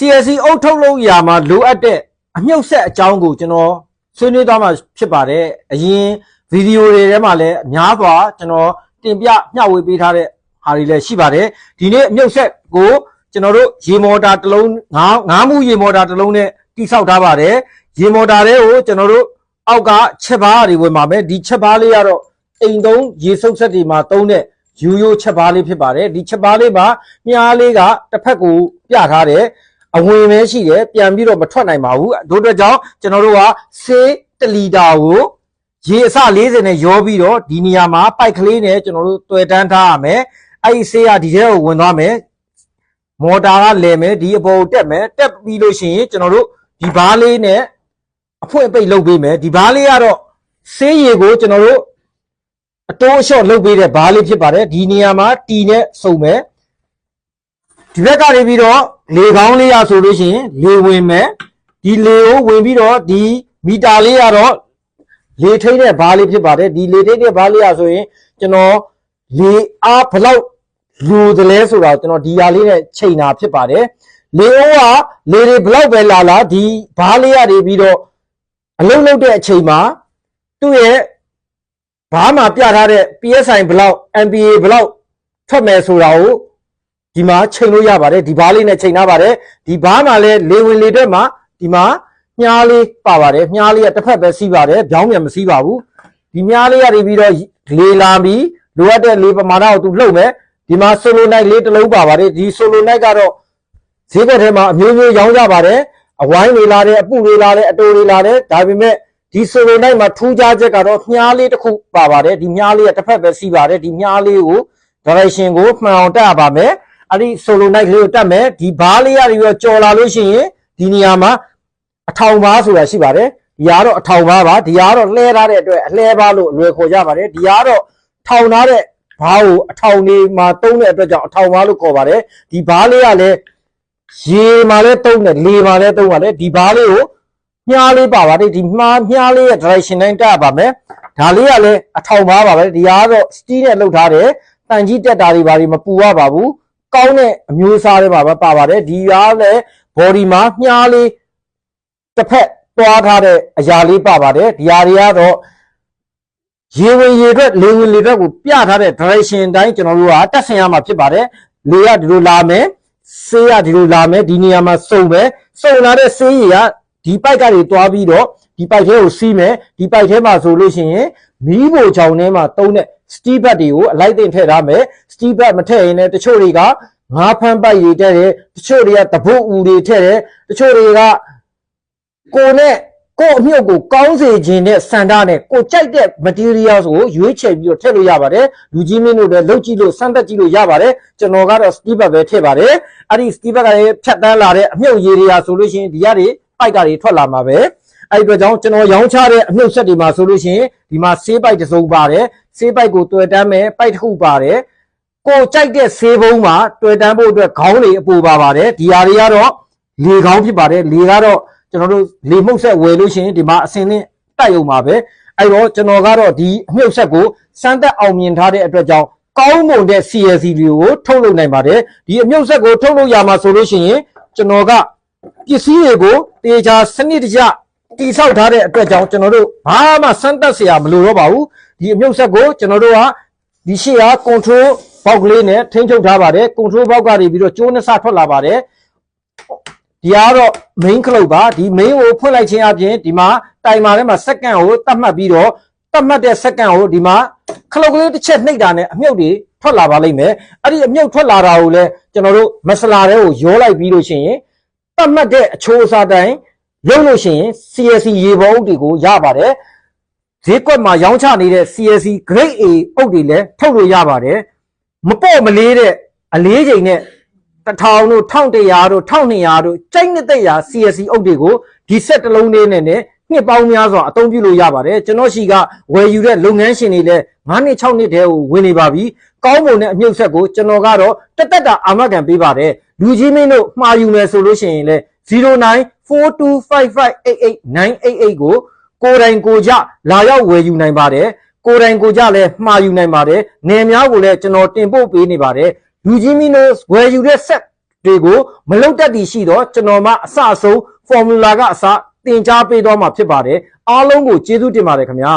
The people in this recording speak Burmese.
CSC အုပ်ထုတ်လို့ရာမှာလိုအပ်တဲ့အမြုပ်ဆက်အကြောင်းကိုကျွန်တော်ဆွေးနွေးသွားမှာဖြစ်ပါတယ်အရင်ဗီဒီယိုတွေထဲမှာလည်းအများစွာကျွန်တော်တင်ပြမျှဝေပေးထားတဲ့ဟာတွေလည်းရှိပါတယ်ဒီနေ့အမြုပ်ဆက်ကိုကျွန်တော်တို့ရေမော်တာတစ်လုံးငါးငါးမှုရေမော်တာတစ်လုံးနဲ့တိဆောက်ထားပါတယ်ရေမော်တာတွေကိုကျွန်တော်တို့အောက်ကချက်ဘားတွေဝင်ပါမယ်ဒီချက်ဘားလေးကတော့အိမ်သုံးရေစုပ်ဆက်တွေမှာသုံးတဲ့ယူယိုချက်ဘားလေးဖြစ်ပါတယ်ဒီချက်ဘားလေးမှာမြားလေးကတစ်ဖက်ကိုပြထားတယ် အဝင်ပဲရှိတယ်ပြန်ပြီးတော့မထွက်နိုင်ပါဘူးတို့အတွက်ကြောင့်ကျွန်တော်တို့ကဆေး1လီတာကိုရေအစ40နဲ့ရောပြီးတော့ဒီနေရာမှာပိုက်ကလေးနဲ့ကျွန်တော်တို့တွေ့တန်းထားရမယ်အဲ့ဒီဆေးကဒီထဲကိုဝင်သွားမယ်မော်တာကလဲမယ်ဒီအပေါ်ကိုတက်မယ်တက်ပြီးလို့ရှိရင်ကျွန်တော်တို့ဒီဘားလေးနဲ့အဖွင့်အပိတ်လုပ်ပေးမယ်ဒီဘားလေးကတော့ဆေးရည်ကိုကျွန်တော်တို့အတိုးအလျှော့လုပ်ပေးတဲ့ဘားလေးဖြစ်ပါတယ်ဒီနေရာမှာတီနဲ့စုံမယ် ဒီဘက်ကနေပြီးတော့လေကောင်းလေးရဆိုလို့ရှိရင်လေဝင်မယ်ဒီလေကိုဝင်ပြီးတော့ဒီမီတာလေးကတော့လေထိတ်တဲ့ဘားလေးဖြစ်ပါတယ်ဒီလေထိတ်တဲ့ဘားလေးရဆိုရင်ကျွန်တော်လေအားဘယ်လောက်လူတယ်လဲဆိုတော့ကျွန်တော်ဒီဟာလေးနဲ့ချိန်တာဖြစ်ပါတယ်လေအိုးကလေတွေဘယ်လောက်ပဲလာလာဒီဘားလေးရနေပြီးတော့အလုံးလုံးတဲ့အချိန်မှာသူ့ရဲ့ဘားမှာပြထားတဲ့ PSI ဘယ်လောက် MPA ဘယ်လောက်ထွက်မယ်ဆိုတာကို ဒီမှာချိန်လို့ရပါတယ်ဒီဘားလေးနဲ့ချိန်ထားပါတယ်ဒီဘားမှာလည်းလေဝင်လေတက်မှာဒီမှာမြားလေးပါပါတယ်မြားလေးကတစ်ဖက်ပဲစီးပါတယ်ပြောင်းပြန်မစီးပါဘူးဒီမြားလေးကနေပြီးတော့လေလာပြီးလိုအပ်တဲ့လေပမာဏကိုသူလှုပ်မယ်ဒီမှာဆိုလိုနိုက်လေးတစ်လုံးပါပါတယ်ဒီဆိုလိုနိုက်ကတော့ဈေးကွက်ထဲမှာအမျိုးမျိုးရောင်းကြပါတယ်အဝိုင်းတွေလာတယ်အပုတွေလာတယ်အတိုတွေလာတယ်ဒါပေမဲ့ဒီဆိုလိုနိုက်မှာထူးခြားချက်ကတော့မြားလေးတစ်ခုပါပါတယ်ဒီမြားလေးကတစ်ဖက်ပဲစီးပါတယ်ဒီမြားလေးကို direction ကိုမှန်အောင်တက်ရပါမယ် အဲ့ဒီ solo night လေးကိုတက်မယ်ဒီဘားလေးရပြီးတော့ကြော်လာလို့ရှိရင်ဒီနေရာမှာအထောင်ဘားဆိုတာရှိပါတယ်ဒီကတော့အထောင်ဘားပါဒီကတော့လှဲထားတဲ့အတွက်အလှဲဘားလို့အလွယ်ခေါ်ကြပါတယ်ဒီကတော့ထောင်ထားတဲ့ဘားကိုအထောင်နေမှာတုံးတဲ့အတွက်ကြောင့်အထောင်ဘားလို့ခေါ်ပါတယ်ဒီဘားလေးကလည်းရေမှာလည်းတုံးတယ်လေမှာလည်းတုံးပါတယ်ဒီဘားလေးကိုမြားလေးပါပါတယ်ဒီမှာမြားလေးရဲ့ direction တိုင်းတက်ရပါမယ်ဒါလေးကလည်းအထောင်ဘားပါပဲဒီကတော့ steel နဲ့လုပ်ထားတယ်တန်ကြီးတက်တာတွေဘာတွေမပူရပါဘူး ကောင်းတဲ့အမျိုးအစားတွေပါပဲပါပါတယ်ဒီကားလည်း body မှာမြားလေးတစ်ဖက်တွားထားတဲ့အရာလေးပါပါတယ်ဒီဟာတွေကတော့ရေဝင်ရေအတွက်လေဝင်လေအတွက်ကိုပြထားတဲ့ direction အတိုင်းကျွန်တော်တို့ကတက်ဆင်ရမှာဖြစ်ပါတယ်လေကဒီလိုလာမယ်ဆေးကဒီလိုလာမယ်ဒီနေရာမှာစုံမယ်စုံလာတဲ့ဆေးရည်ကဒီပိုက်ကနေတွားပြီးတော့ ဒီပိုက်ထဲကိုစီးမယ်ဒီပိုက်ထဲမှာဆိုလို့ရှိရင်မီးဘိုချောင်ထဲမှာတုံးတဲ့ steel bag တွေကိုအလိုက်တင်ထည့်ထားမယ် steel bag မထည့်ရင်လည်းတချို့တွေကငါးဖမ်းပိုက်တွေထည့်တယ်တချို့တွေကတပုတ်ဦးတွေထည့်တယ်တချို့တွေကကိုနဲ့ကိုအမြုပ်ကိုကောင်းစေခြင်းနဲ့စန္ဒနဲ့ကိုကြိုက်တဲ့ material ကိုရွေးချယ်ပြီးတော့ထည့်လို့ရပါတယ်လူကြီးမင်းတို့လည်းလုတ်ကြည့်လို့စမ်းသက်ကြည့်လို့ရပါတယ်ကျွန်တော်ကတော့ steel bag ပဲထည့်ပါတယ်အဲ့ဒီ steel bag ကလည်းဖြတ်တန်းလာတဲ့အမြုပ်ရည်တွေရာဆိုလို့ရှိရင်ဒီကနေပိုက်ကတွေထွက်လာမှာပဲ အဲ့ဒီအတွက်ကြောင့်ကျွန်တော်ရောင်းချတဲ့အမြုပ်ဆက်တွေမှာဆိုလို့ရှိရင်ဒီမှာဆေးပိုက်တစ်စုံပါတယ်ဆေးပိုက်ကိုတွေ့တမ်းမယ်ပိုက်တစ်ခုပါတယ်ကိုကြိုက်တဲ့ဆေးဘုံးမှာတွေ့တမ်းဖို့အတွက်ခေါင်းတွေအပူပါပါတယ်ဒီဟာတွေကတော့လေခေါင်းဖြစ်ပါတယ်လေကတော့ကျွန်တော်တို့လေမှုတ်ဆက်ဝယ်လို့ရှိရင်ဒီမှာအစင်းနဲ့တိုက်ရုံပါပဲအဲ့တော့ကျွန်တော်ကတော့ဒီအမြုပ်ဆက်ကိုစမ်းသက်အောင်မြင်ထားတဲ့အတွက်ကြောင့်ကောင်းမွန်တဲ့ CLC တွေကိုထုတ်လုပ်နိုင်ပါတယ်ဒီအမြုပ်ဆက်ကိုထုတ်လုပ်ရမှာဆိုလို့ရှိရင်ကျွန်တော်ကပစ္စည်းတွေကိုတေချာစနစ်တကျ တိဆောက်ထားတဲ့အတွက်ကြောင့်ကျွန်တော်တို့ဘာမှစမ်းသပ်စရာမလိုတော့ပါဘူးဒီအမြုပ်ဆက်ကိုကျွန်တော်တို့ကဒီရှေ့က control ပေါက်ကလေးနဲ့ထိန်းချုပ်ထားပါတယ် control ပေါက်ကနေပြီးတော့ကျိုးနှစထွက်လာပါတယ်ဒီကတော့ main ခလုတ်ပါဒီ main ကိုဖွင့်လိုက်ခြင်းအပြင်ဒီမှာတိုင်မာထဲမှာ second ကိုတတ်မှတ်ပြီးတော့တတ်မှတ်တဲ့ second ကိုဒီမှာခလုတ်ကလေးတစ်ချက်နှိပ်တာနဲ့အမြုပ်တွေထွက်လာပါလိမ့်မယ်အဲ့ဒီအမြုပ်ထွက်လာတာကိုလည်းကျွန်တော်တို့မဆလာတွေကိုရောလိုက်ပြီးလို့ရှိရင်တတ်မှတ်တဲ့အချိုးအစားတိုင်း လုပ်လို့ရှိရင် CSC ရေပေါ်အုပ်တွေကိုရပါတယ်ဈေးကွက်မှာရောင်းချနေတဲ့ CSC grade A အုပ်တွေလည်းထုတ်လို့ရပါတယ်မပေါ့မလေးတဲ့အလေးချိန်နဲ့1000တို့1100တို့1200တို့ကြိုက်နေတဲ့ရာ CSC အုပ်တွေကိုဒီဆက်တစ်လုံးလေးနဲ့နဲ့နှစ်ပေါင်းများစွာအသုံးပြုလို့ရပါတယ်ကျွန်တော်ရှိကဝယ်ယူတဲ့လုပ်ငန်းရှင်တွေလည်း9နှစ်6နှစ်တည်းကိုဝင်နေပါပြီကောင်းမွန်တဲ့အမြုပ်ဆက်ကိုကျွန်တော်ကတော့တက်တက်တာအာမခံပေးပါတယ်လူကြီးမင်းတို့မှာယူမယ်ဆိုလို့ရှိရင်လည်း 0942558898ကိုကိုယ်တိုင်ကိုကြလာရောက်ဝယ်ယူနိုင်ပါတယ်ကိုယ်တိုင်ကိုကြလည်းမှာယူနိုင်ပါတယ်နေများကိုလည်းကျွန်တော်တင်ပို့ပေးနေပါတယ်လူကြီးမင်းတို့ဝယ်ယူတဲ့ဆက်တွေကိုမလုံတတ်တည်ရှိတော့ကျွန်တော်မှအစအဆုံး formula ကအစသင်ကြားပေးတော့မှာဖြစ်ပါတယ်အားလုံးကိုကျေးဇူးတင်ပါတယ်ခင်ဗျာ